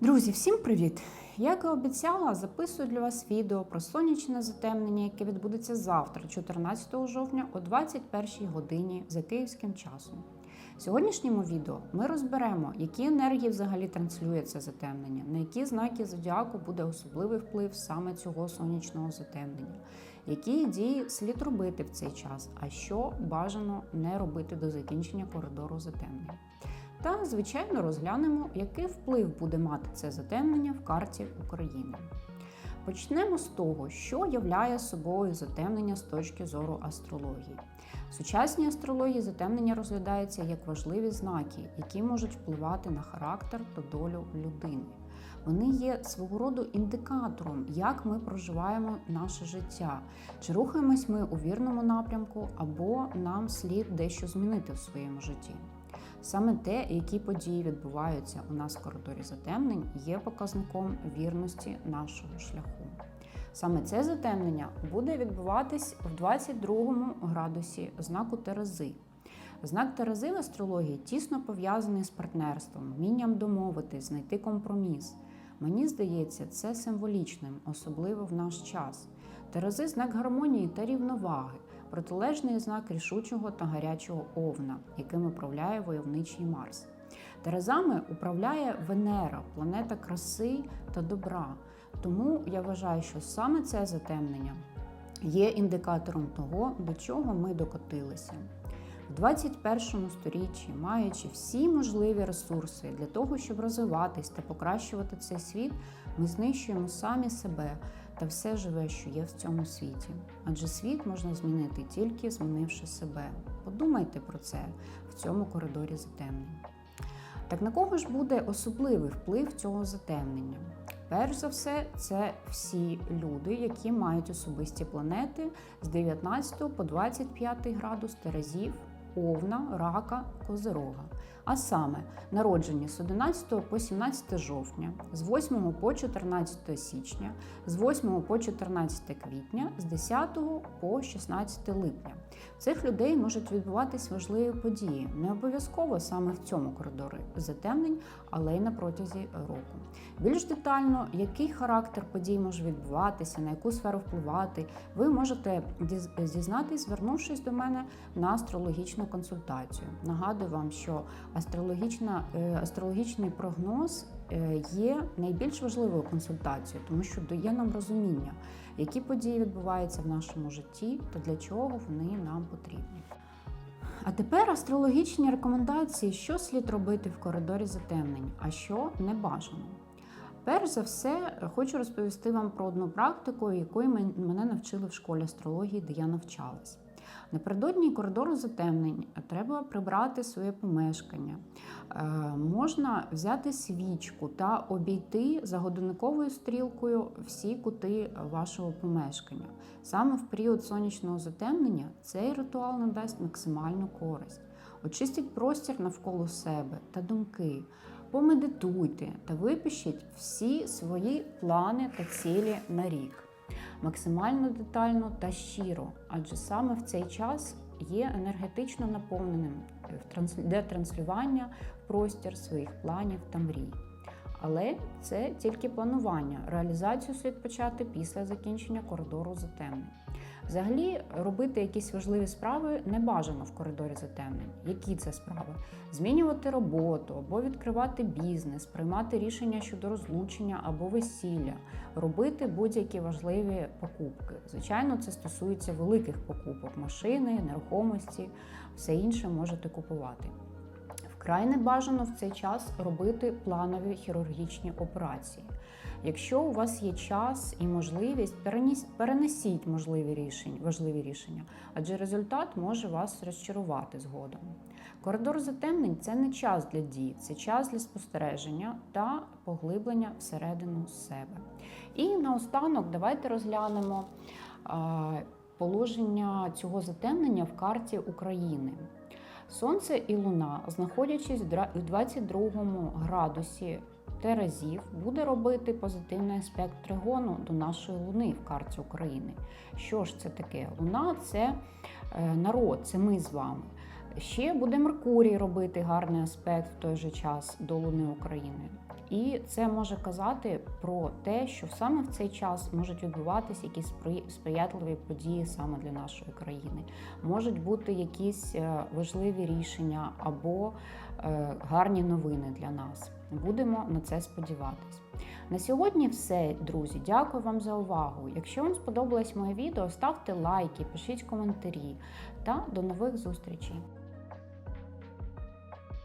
Друзі, всім привіт! Як і обіцяла, записую для вас відео про сонячне затемнення, яке відбудеться завтра, 14 жовтня о 21 годині за київським часом. В сьогоднішньому відео ми розберемо, які енергії взагалі транслює це затемнення, на які знаки зодіаку буде особливий вплив саме цього сонячного затемнення, які дії слід робити в цей час, а що бажано не робити до закінчення коридору затемнення. Та, звичайно, розглянемо, який вплив буде мати це затемнення в карті України. Почнемо з того, що являє собою затемнення з точки зору астрології. В сучасній астрології затемнення розглядається як важливі знаки, які можуть впливати на характер та долю людини. Вони є свого роду індикатором, як ми проживаємо наше життя, чи рухаємось ми у вірному напрямку, або нам слід дещо змінити в своєму житті. Саме те, які події відбуваються у нас в коридорі затемнень, є показником вірності нашого шляху. Саме це затемнення буде відбуватись в 22 градусі знаку Терези. Знак Терези в астрології тісно пов'язаний з партнерством, вмінням домовитись, знайти компроміс. Мені здається, це символічним, особливо в наш час. Терези знак гармонії та рівноваги, протилежний знак рішучого та гарячого овна, яким управляє войовничий Марс. Терезами управляє Венера, планета краси та добра. Тому я вважаю, що саме це затемнення є індикатором того, до чого ми докотилися. В 21 сторіччі, маючи всі можливі ресурси для того, щоб розвиватись та покращувати цей світ, ми знищуємо самі себе та все живе, що є в цьому світі. Адже світ можна змінити тільки змінивши себе. Подумайте про це в цьому коридорі затемнень. Так на кого ж буде особливий вплив цього затемнення? Перш за все, це всі люди, які мають особисті планети з 19 по 25 градус Терезів, Овна, Рака, Козирога. А саме народжені з 11 по 17 жовтня, з 8 по 14 січня, з 8 по 14 квітня, з 10 по 16 липня. Цих людей можуть відбуватись важливі події, не обов'язково саме в цьому коридорі затемнень, але й на протязі року. Більш детально, який характер подій може відбуватися, на яку сферу впливати, ви можете дізнатись, звернувшись до мене на астрологічну консультацію. Нагадую вам, що астрологічна, е, астрологічний прогноз е, є найбільш важливою консультацією, тому що дає нам розуміння, які події відбуваються в нашому житті та для чого вони нам потрібні. А тепер астрологічні рекомендації, що слід робити в коридорі затемнень, а що не бажано. Перш за все, хочу розповісти вам про одну практику, якої мене навчили в школі астрології, де я навчалась. Напередодні коридору затемнень треба прибрати своє помешкання. Е, можна взяти свічку та обійти за годинниковою стрілкою всі кути вашого помешкання. Саме в період сонячного затемнення цей ритуал надасть максимальну користь. Очистіть простір навколо себе та думки. Помедитуйте та випишіть всі свої плани та цілі на рік максимально детально та щиро, адже саме в цей час є енергетично наповненим транслювання в простір своїх планів та мрій. Але це тільки планування. Реалізацію слід почати після закінчення коридору затемнень. Взагалі, робити якісь важливі справи не бажано в коридорі затемнень. Які це справи? Змінювати роботу або відкривати бізнес, приймати рішення щодо розлучення або весілля, робити будь-які важливі покупки. Звичайно, це стосується великих покупок машини, нерухомості, все інше можете купувати. Вкрай не бажано в цей час робити планові хірургічні операції. Якщо у вас є час і можливість, перенесіть можливі рішення, важливі рішення, адже результат може вас розчарувати згодом. Коридор затемнень це не час для дій, це час для спостереження та поглиблення всередину себе. І наостанок давайте розглянемо положення цього затемнення в карті України. Сонце і Луна, знаходячись в 22 градусі Терезів, буде робити позитивний аспект тригону до нашої Луни в карті України. Що ж це таке? Луна це е, народ, це ми з вами. Ще буде Меркурій робити гарний аспект в той же час до Луни України. І це може казати про те, що саме в цей час можуть відбуватися якісь спри- сприятливі події саме для нашої країни. Можуть бути якісь е, важливі рішення або е, гарні новини для нас. Будемо на це сподіватись. На сьогодні все, друзі. Дякую вам за увагу. Якщо вам сподобалось моє відео, ставте лайки, пишіть коментарі та до нових зустрічей.